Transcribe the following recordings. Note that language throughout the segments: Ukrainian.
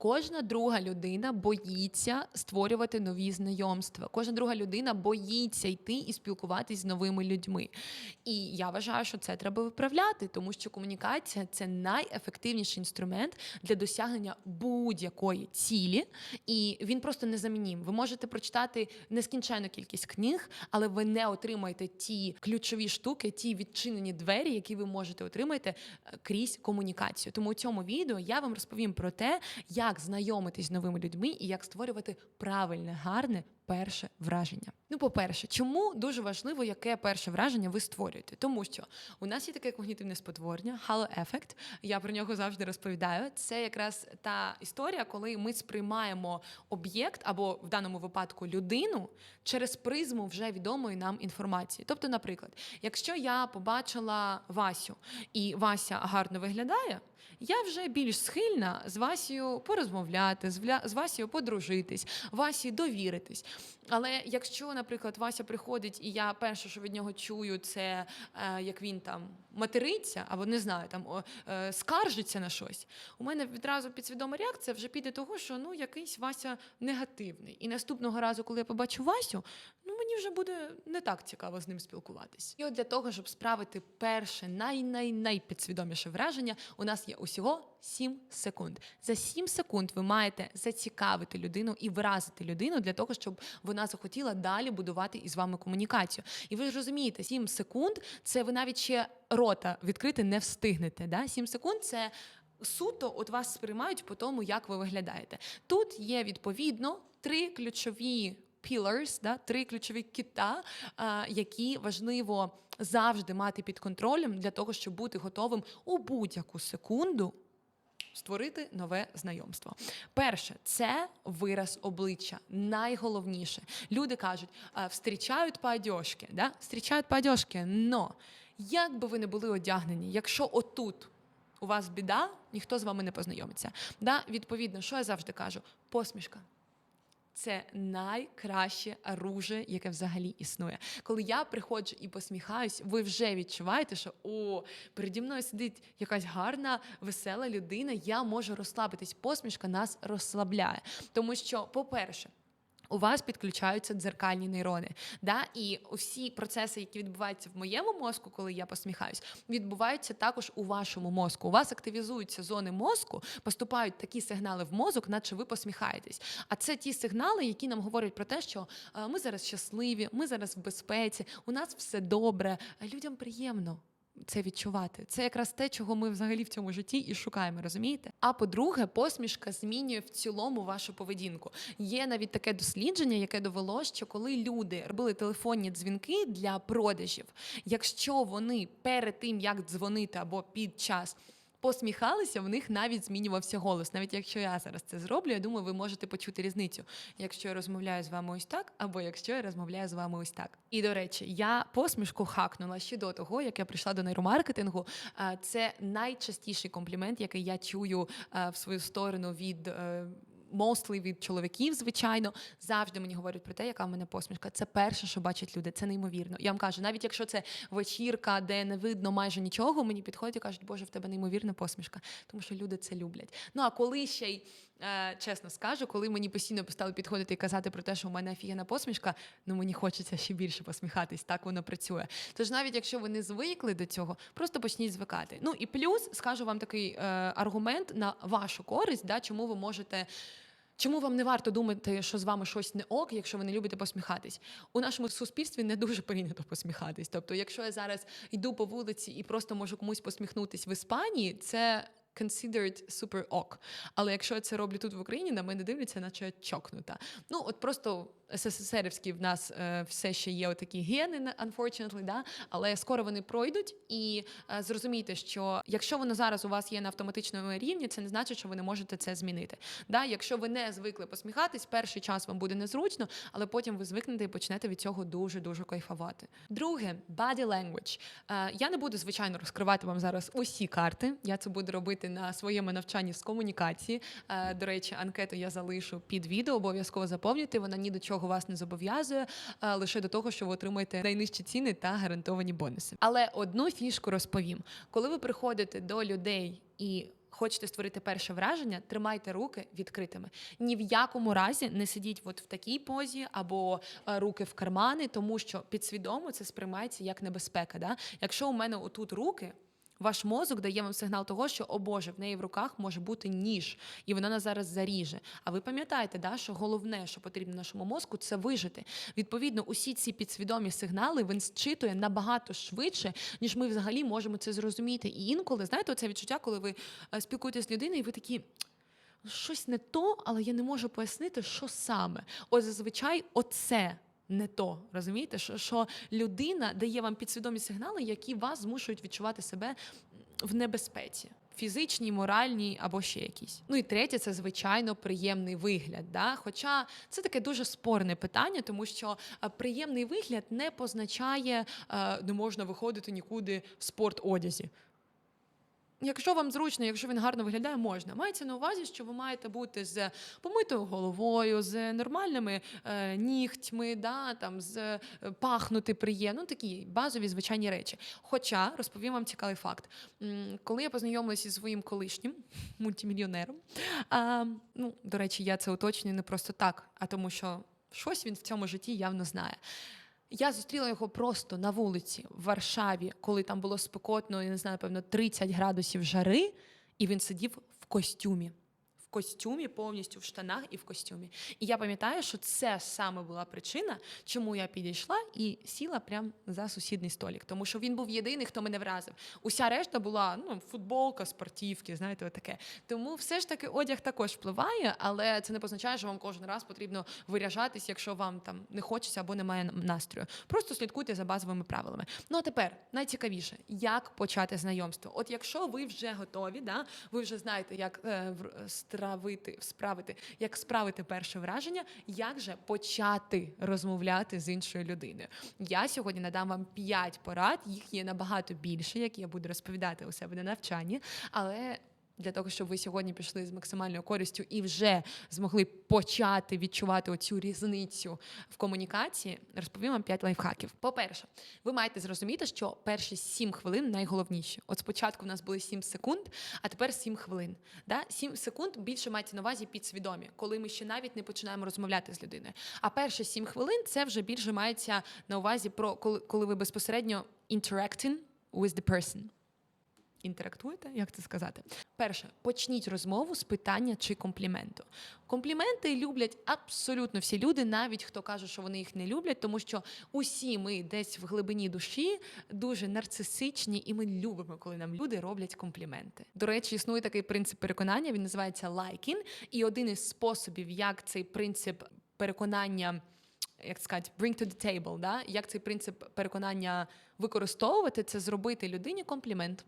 Кожна друга людина боїться створювати нові знайомства. Кожна друга людина боїться йти і спілкуватись з новими людьми. І я вважаю, що це треба виправляти, тому що комунікація це найефективніший інструмент для досягнення будь-якої цілі, і він просто незамінім. Ви можете прочитати нескінченну кількість книг, але ви не отримаєте ті ключові штуки, ті відчинені двері, які ви можете отримати е, крізь комунікацію. Тому у цьому відео я вам розповім про те, як знайомитись з новими людьми і як створювати правильне, гарне. Перше враження. Ну, по-перше, чому дуже важливо, яке перше враження ви створюєте? Тому що у нас є таке когнітивне спотворення, halo ефект. Я про нього завжди розповідаю. Це якраз та історія, коли ми сприймаємо об'єкт або в даному випадку людину через призму вже відомої нам інформації. Тобто, наприклад, якщо я побачила Васю і Вася гарно виглядає, я вже більш схильна з Васією порозмовляти, з Васією подружитись, Васі довіритись. Але якщо, наприклад, Вася приходить, і я перше, що від нього чую, це е, як він там материться, або не знаю, там е, скаржиться на щось. У мене відразу підсвідома реакція вже піде того, що ну якийсь Вася негативний. І наступного разу, коли я побачу Васю, ну мені вже буде не так цікаво з ним спілкуватись. І от для того, щоб справити перше най-най-найпідсвідоміше враження, у нас є усього 7 секунд. За 7 секунд ви маєте зацікавити людину і вразити людину для того, щоб вона захотіла далі будувати із вами комунікацію. І ви ж розумієте, 7 секунд це ви навіть ще рота відкрити не встигнете. Да? 7 секунд це. Суто от вас сприймають по тому, як ви виглядаєте. Тут є відповідно три ключові pillars, да, три ключові кита, які важливо завжди мати під контролем для того, щоб бути готовим у будь-яку секунду створити нове знайомство. Перше, це вираз обличчя. Найголовніше. Люди кажуть, встрічають по одежці, да? встрічають по одежці, но як би ви не були одягнені, якщо отут у вас біда, ніхто з вами не познайомиться. Да? Відповідно, що я завжди кажу? Посмішка. Це найкраще оружие, яке взагалі існує. Коли я приходжу і посміхаюсь, ви вже відчуваєте, що о, переді мною сидить якась гарна, весела людина. Я можу розслабитись. Посмішка нас розслабляє. Тому що, по-перше, у вас підключаються дзеркальні нейрони, да? і всі процеси, які відбуваються в моєму мозку, коли я посміхаюсь, відбуваються також у вашому мозку. У вас активізуються зони мозку, поступають такі сигнали в мозок, наче ви посміхаєтесь. А це ті сигнали, які нам говорять про те, що е, ми зараз щасливі, ми зараз в безпеці, у нас все добре, людям приємно це відчувати. Це якраз те, чого ми взагалі в цьому житті і шукаємо, розумієте? А по-друге, посмішка змінює в цілому вашу поведінку. Є навіть таке дослідження, яке довело, що коли люди робили телефонні дзвінки для продажів, якщо вони перед тим як дзвонити або під час. Посміхалися, в них навіть змінювався голос. Навіть якщо я зараз це зроблю, я думаю, ви можете почути різницю, якщо я розмовляю з вами ось так, або якщо я розмовляю з вами ось так. І до речі, я посмішку хакнула ще до того, як я прийшла до нейромаркетингу. Це найчастіший комплімент, який я чую в свою сторону від. Mostly від чоловіків, звичайно, завжди мені говорять про те, яка в мене посмішка. Це перше, що бачать люди. Це неймовірно. Я вам кажу, навіть якщо це вечірка, де не видно майже нічого, мені підходять і кажуть, Боже, в тебе неймовірна посмішка, тому що люди це люблять. Ну а коли ще й чесно скажу, коли мені постійно стали підходити і казати про те, що у мене офігенна посмішка, ну мені хочеться ще більше посміхатись. Так воно працює. Тож навіть якщо ви не звикли до цього, просто почніть звикати. Ну і плюс скажу вам такий е, аргумент на вашу користь, да, чому ви можете. Чому вам не варто думати, що з вами щось не ок, якщо ви не любите посміхатись? У нашому суспільстві не дуже прийнято посміхатись. Тобто, якщо я зараз йду по вулиці і просто можу комусь посміхнутись в Іспанії, це considered super ок. Але якщо я це роблю тут в Україні, на мене дивляться, наче я чокнута. Ну от просто СССРівські в нас е, все ще є отакі гени, unfortunately, да? але скоро вони пройдуть. І е, зрозумійте, що якщо воно зараз у вас є на автоматичному рівні, це не значить, що ви не можете це змінити. Да? Якщо ви не звикли посміхатись, перший час вам буде незручно, але потім ви звикнете і почнете від цього дуже дуже кайфувати. Друге, body language. Е, Я не буду звичайно розкривати вам зараз усі карти. Я це буду робити на своєму навчанні з комунікації. Е, До речі, анкету я залишу під відео, обов'язково заповнюйте. Вона ні до чого вас не зобов'язує, е, лише до того, що ви отримаєте найнижчі ціни та гарантовані бонуси. Але одну фішку розповім: коли ви приходите до людей і хочете створити перше враження, тримайте руки відкритими. Ні в якому разі не сидіть от в такій позі або е, руки в кармани, тому що підсвідомо це сприймається як небезпека. Да? Якщо у мене отут руки. Ваш мозок дає вам сигнал того, що о Боже, в неї в руках може бути ніж, і вона нас зараз заріже. А ви пам'ятаєте, да, що головне, що потрібно нашому мозку, це вижити. Відповідно, усі ці підсвідомі сигнали він зчитує набагато швидше, ніж ми взагалі можемо це зрозуміти. І інколи, знаєте, це відчуття, коли ви е, спілкуєтесь з людиною, і ви такі. Щось не то, але я не можу пояснити, що саме. Ось зазвичай оце не то. Розумієте, що, що людина дає вам підсвідомі сигнали, які вас змушують відчувати себе в небезпеці. Фізичній, моральній або ще якісь. Ну і третє, це звичайно приємний вигляд. Да? Хоча це таке дуже спорне питання, тому що е, приємний вигляд не позначає, е, не можна виходити нікуди в спорт-одязі. Якщо вам зручно, якщо він гарно виглядає, можна. Мається на увазі, що ви маєте бути з помитою головою, з нормальними е, нігтьми, да, там, з е, пахнути приємно, ну, такі базові звичайні речі. Хоча розповім вам цікавий факт. Коли я познайомилася зі своїм колишнім мультимільйонером, а, ну, до речі, я це уточнюю не просто так, а тому, що щось він в цьому житті явно знає. Я зустріла його просто на вулиці в Варшаві, коли там було спекотно, я не знаю, певно, 30 градусів жари, і він сидів в костюмі. Костюмі, повністю в штанах і в костюмі. І я пам'ятаю, що це саме була причина, чому я підійшла і сіла прямо за сусідний столик. Тому що він був єдиний, хто мене вразив. Уся решта була ну, футболка, спортівки, знаєте, отаке. Тому все ж таки одяг також впливає, але це не позначає, що вам кожен раз потрібно виряжатись, якщо вам там не хочеться або немає настрою. Просто слідкуйте за базовими правилами. Ну а тепер найцікавіше, як почати знайомство. От якщо ви вже готові, да, ви вже знаєте, як е, стравити, справити, як справити перше враження, як же почати розмовляти з іншою людиною. Я сьогодні надам вам 5 порад, їх є набагато більше, які я буду розповідати у себе на навчанні, але. Для того, щоб ви сьогодні пішли з максимальною користю і вже змогли почати відчувати оцю різницю в комунікації, розповім вам 5 лайфхаків. По-перше, ви маєте зрозуміти, що перші 7 хвилин найголовніші. От спочатку в нас були 7 секунд, а тепер 7 хвилин. Да? 7 секунд більше мається на увазі підсвідомі, коли ми ще навіть не починаємо розмовляти з людиною. А перші 7 хвилин це вже більше мається на увазі про коли, коли ви безпосередньо interacting with the person. Інтерактуєте, як це сказати? Перше, почніть розмову з питання чи компліменту. Компліменти люблять абсолютно всі люди, навіть хто каже, що вони їх не люблять, тому що усі ми десь в глибині душі дуже нарцисичні, і ми любимо, коли нам люди роблять компліменти. До речі, існує такий принцип переконання, він називається лайкін. І один із способів, як цей принцип переконання як сказати, bring to the table, да? як цей принцип переконання використовувати, це зробити людині комплімент.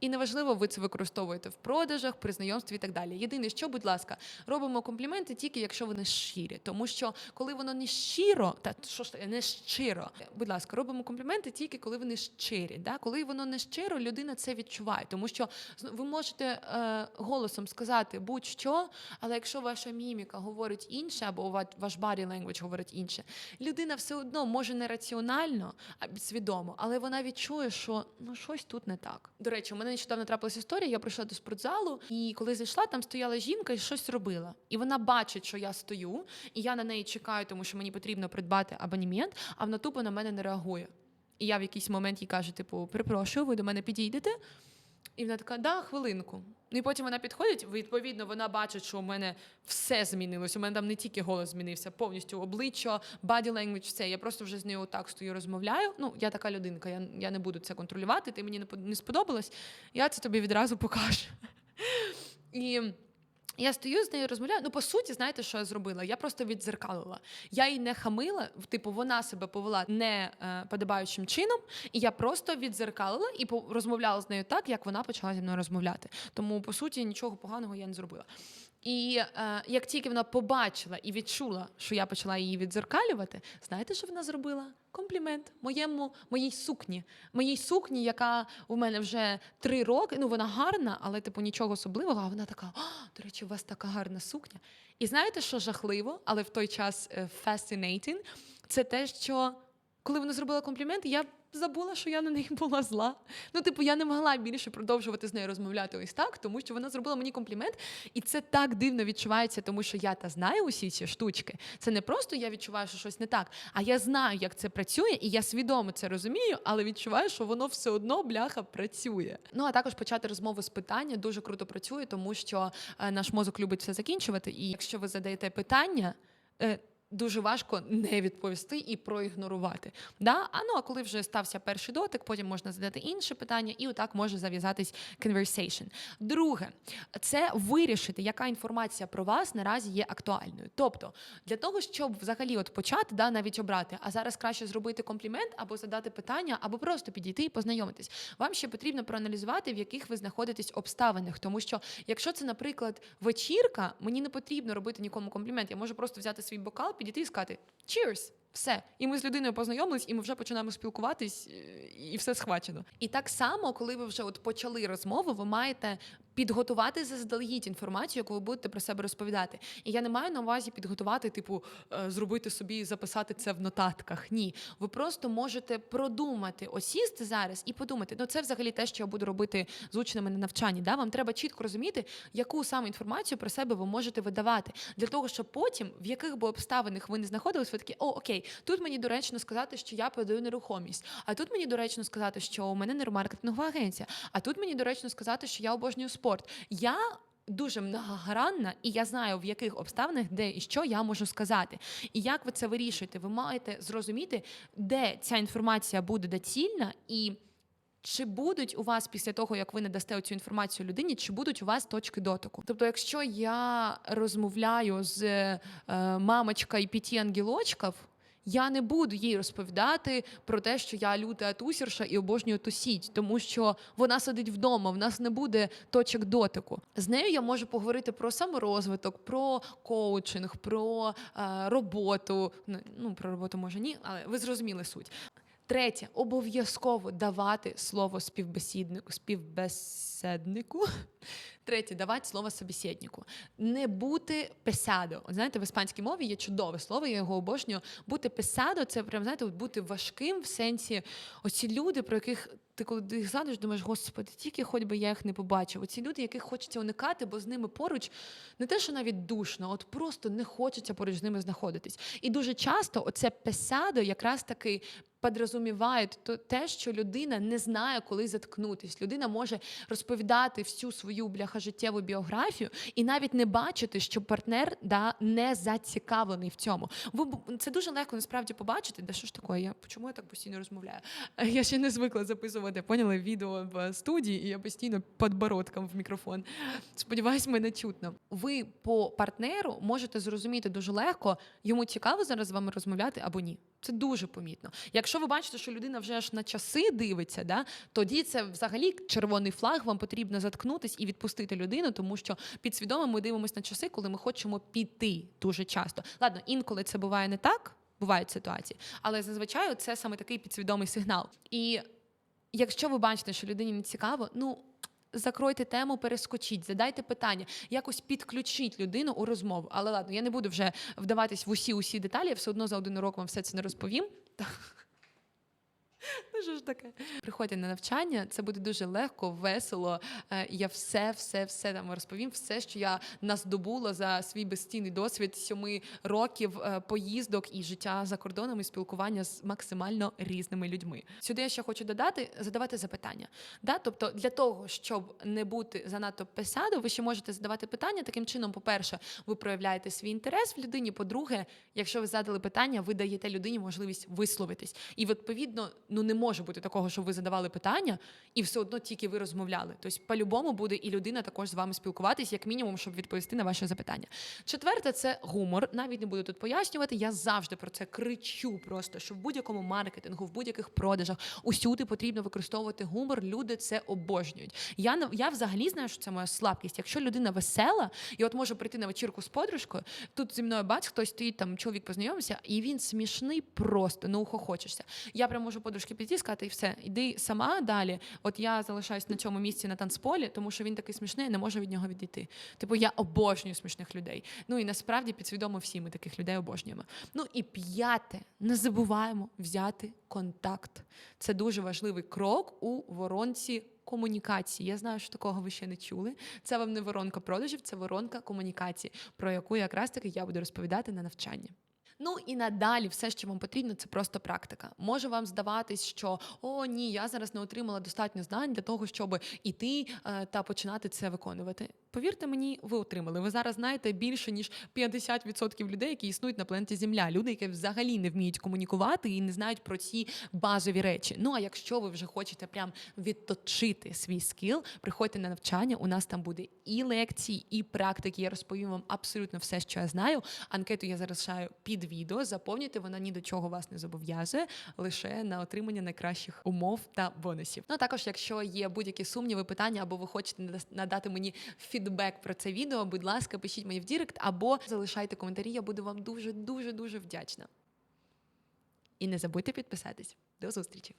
І неважливо, ви це використовуєте в продажах, при знайомстві і так далі. Єдине, що, будь ласка, робимо компліменти тільки якщо вони щирі. Тому що коли воно не щиро, та що ж не щиро, будь ласка, робимо компліменти тільки коли вони щирі. Да? Коли воно не щиро, людина це відчуває. Тому що ви можете е, голосом сказати будь-що, але якщо ваша міміка говорить інше, або ва- ваш body language говорить інше, людина все одно може не раціонально, а підсвідомо, але вона відчує, що ну щось тут не так. До речі, у мене нещодавно трапилася історія. Я прийшла до спортзалу, і коли зайшла, там стояла жінка і щось робила. І вона бачить, що я стою, і я на неї чекаю, тому що мені потрібно придбати абонемент, а вона тупо на мене не реагує. І я в якийсь момент їй кажу: типу, перепрошую, ви до мене підійдете? І вона така, да, хвилинку. Ну і потім вона підходить, відповідно, вона бачить, що у мене все змінилось. У мене там не тільки голос змінився, повністю обличчя, body language, все. Я просто вже з нею так стою, розмовляю. Ну, я така людинка, я, я не буду це контролювати. Ти мені не, сподобалось, я це тобі відразу покажу. І я стою з нею розмовляю. Ну, по суті, знаєте, що я зробила? Я просто відзеркалила. Я їй не хамила, типу, вона себе повела не е, подобаючим чином, і я просто відзеркалила і розмовляла з нею так, як вона почала зі мною розмовляти. Тому, по суті, нічого поганого я не зробила. І е, як тільки вона побачила і відчула, що я почала її відзеркалювати, знаєте, що вона зробила? Комплімент моєму моїй сукні. Моїй сукні, яка у мене вже три роки. Ну вона гарна, але типу нічого особливого. А вона така: «А, до речі, у вас така гарна сукня. І знаєте, що жахливо, але в той час е, fascinating, це те, що коли вона зробила комплімент, я забула, що я на неї була зла. Ну, типу, я не могла більше продовжувати з нею розмовляти ось так, тому що вона зробила мені комплімент, і це так дивно відчувається, тому що я та знаю усі ці штучки. Це не просто я відчуваю, що щось не так, а я знаю, як це працює, і я свідомо це розумію, але відчуваю, що воно все одно бляха працює. Ну а також почати розмову з питання дуже круто працює, тому що е, наш мозок любить все закінчувати. І якщо ви задаєте питання. Дуже важко не відповісти і проігнорувати. Да? А ну а коли вже стався перший дотик, потім можна задати інше питання, і отак може зав'язатись conversation. Друге, це вирішити, яка інформація про вас наразі є актуальною. Тобто, для того, щоб взагалі от почати, да, навіть обрати, а зараз краще зробити комплімент або задати питання, або просто підійти і познайомитись. Вам ще потрібно проаналізувати, в яких ви знаходитесь обставинах. Тому що, якщо це, наприклад, вечірка, мені не потрібно робити нікому комплімент. Я можу просто взяти свій бокал, підійти і сказати Cheers! Все, і ми з людиною познайомились, і ми вже починаємо спілкуватись, е, і все схвачено. І так само, коли ви вже от почали розмову, ви маєте підготувати заздалегідь інформацію, яку ви будете про себе розповідати. І я не маю на увазі підготувати, типу, е, зробити собі, записати це в нотатках. Ні, ви просто можете продумати, осісти зараз і подумати. Ну це взагалі те, що я буду робити з учнями на навчанні. Да? Вам треба чітко розуміти, яку саме інформацію про себе ви можете видавати, для того, щоб потім, в яких би обставинах ви не знаходились, ви такі, о, окей, тут мені доречно сказати, що я продаю нерухомість. А тут мені доречно сказати, що у мене нейромаркетингова агенція. А тут мені доречно сказати, що я обожнюю спорт. Я Дуже многогранна, і я знаю, в яких обставинах, де і що я можу сказати. І як ви це вирішуєте? Ви маєте зрозуміти, де ця інформація буде доцільна, і чи будуть у вас після того, як ви надасте цю інформацію людині, чи будуть у вас точки дотику? Тобто, якщо я розмовляю з е, мамочка і п'яті ангелочків, я не буду їй розповідати про те, що я люта тусірша і обожнюю тусіть, тому що вона сидить вдома, в нас не буде точок дотику. З нею я можу поговорити про саморозвиток, про коучинг, про е, роботу. Ну про роботу може ні, але ви зрозуміли суть. Третє, обов'язково давати слово співбесіднику, співбеседнику. Третє, давати слово собеседнику. Не бути песадо. Знаєте, в іспанській мові є чудове слово, я його обожнюю. Бути песадо це прям знаєте, бути важким в сенсі оці люди, про яких ти коли їх згадуєш, думаєш, господи, тільки хоч би я їх не побачив. Оці люди, яких хочеться уникати, бо з ними поруч не те, що навіть душно, от просто не хочеться поруч з ними знаходитись. І дуже часто оце песадо якраз таки підрозумівають то те, що людина не знає, коли заткнутись. Людина може розповідати всю свою бляха життєву біографію і навіть не бачити, що партнер да не зацікавлений в цьому. Ви це дуже легко насправді побачити. Да що ж таке? Я чому я так постійно розмовляю? Я ще не звикла записувати, поняли відео в студії, і я постійно подбородком в мікрофон. Сподіваюсь, мене чутно. Ви по партнеру можете зрозуміти дуже легко, йому цікаво зараз з вами розмовляти або ні. Це дуже помітно. Якщо ви бачите, що людина вже аж на часи дивиться, да, тоді це взагалі червоний флаг, вам потрібно заткнутись і відпустити людину, тому що підсвідомо ми дивимося на часи, коли ми хочемо піти дуже часто. Ладно, інколи це буває не так, бувають ситуації, але зазвичай це саме такий підсвідомий сигнал. І якщо ви бачите, що людині не цікаво, ну. Закройте тему, перескочіть, задайте питання, якось підключіть людину у розмову. Але ладно, я не буду вже вдаватись в усі усі деталі, я все одно за один урок вам все це не розповім. Що ж таке? Приходьте на навчання, це буде дуже легко, весело. Е, Я все, все, все там розповім, все, що я наздобула за свій безцінний досвід сьоми років е, поїздок і життя за кордоном і спілкування з максимально різними людьми. Сюди я ще хочу додати, задавати запитання. Да? Тобто, для того, щоб не бути занадто песадо, ви ще можете задавати питання. Таким чином, по-перше, ви проявляєте свій інтерес в людині. По-друге, якщо ви задали питання, ви даєте людині можливість висловитись. І відповідно, ну не може бути такого, що ви задавали питання, і все одно тільки ви розмовляли. Тобто, по-любому буде і людина також з вами спілкуватись, як мінімум, щоб відповісти на ваше запитання. Четверте, це гумор. Навіть не буду тут пояснювати. Я завжди про це кричу, просто що в будь-якому маркетингу, в будь-яких продажах усюди потрібно використовувати гумор. Люди це обожнюють. Я я взагалі знаю, що це моя слабкість. Якщо людина весела, і от може прийти на вечірку з подружкою, тут зі мною бач, хтось стоїть там, чоловік познайомився, і він смішний просто, ну ухохочешся. Я прям можу подружки підійти сказати, і все, йди сама далі. От я залишаюсь на цьому місці на танцполі, тому що він такий смішний, не можу від нього відійти. Типу, я обожнюю смішних людей. Ну і насправді підсвідомо всі ми таких людей обожнюємо. Ну і п'яте, не забуваємо взяти контакт. Це дуже важливий крок у воронці комунікації. Я знаю, що такого ви ще не чули. Це вам не воронка продажів, це воронка комунікації, про яку якраз таки я буду розповідати на навчанні. Ну і надалі все, що вам потрібно, це просто практика. Може вам здаватись, що о, ні, я зараз не отримала достатньо знань для того, щоб іти е, та починати це виконувати. Повірте мені, ви отримали. Ви зараз знаєте більше ніж 50% людей, які існують на планеті Земля. Люди, які взагалі не вміють комунікувати і не знають про ці базові речі. Ну а якщо ви вже хочете прям відточити свій скіл, приходьте на навчання. У нас там буде і лекції, і практики. Я розповім вам абсолютно все, що я знаю. Анкету я залишаю під відео. Заповнюйте, вона ні до чого вас не зобов'язує, лише на отримання найкращих умов та бонусів. Ну а також, якщо є будь-які сумніви, питання, або ви хочете надати мені фідбек про це відео, будь ласка, пишіть мені в Дірект або залишайте коментарі. Я буду вам дуже, дуже, дуже вдячна. І не забудьте підписатись. До зустрічі.